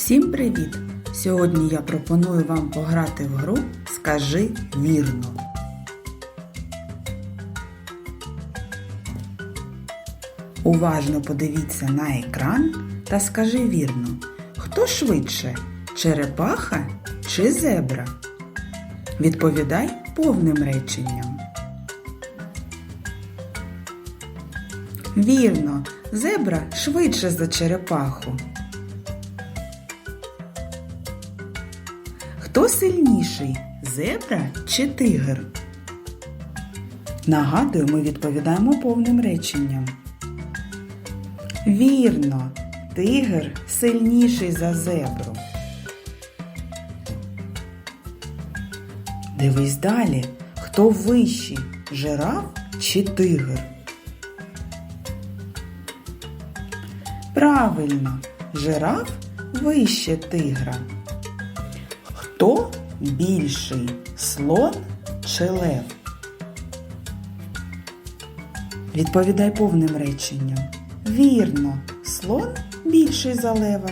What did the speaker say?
Всім привіт! Сьогодні я пропоную вам пограти в гру Скажи вірно. Уважно подивіться на екран та скажи вірно, хто швидше черепаха чи зебра? Відповідай повним реченням. Вірно, зебра швидше за черепаху. Хто сильніший? Зебра чи тигр? Нагадую, ми відповідаємо повним реченням. Вірно, тигр сильніший за зебру. Дивись далі, хто вищий, жираф чи тигр? Правильно, жираф вище тигра. Хто більший слон чи лев? Відповідай повним реченням. Вірно, слон більший за лева.